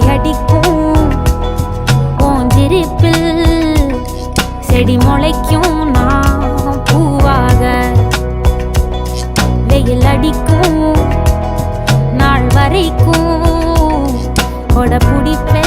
அடிக்கும். ஓஞ்சிருப்பில் செடி முளைக்கும். நான் பூவாக வெயில் அடிக்கும். நாள் வரைக்கும் கொடை பிடிப்பேன்.